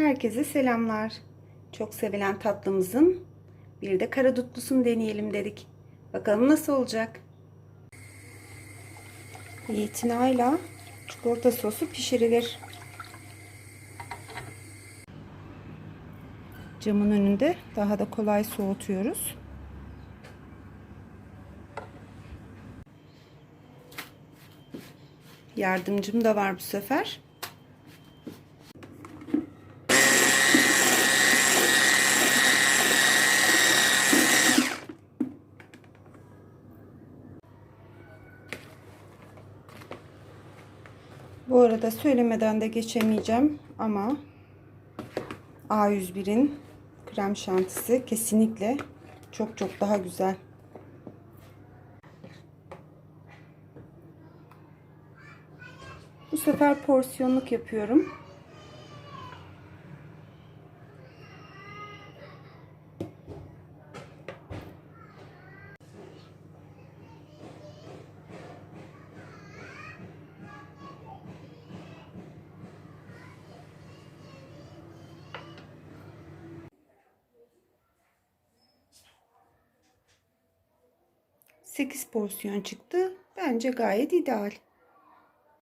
Herkese selamlar. Çok sevilen tatlımızın bir de karadutlusunu deneyelim dedik. Bakalım nasıl olacak. Zeytinyağıyla çikolata sosu pişirilir. Camın önünde daha da kolay soğutuyoruz. Yardımcım da var bu sefer. Bu arada söylemeden de geçemeyeceğim ama A101'in krem şantisi kesinlikle çok çok daha güzel. Bu sefer porsiyonluk yapıyorum. Sekiz porsiyon çıktı. Bence gayet ideal.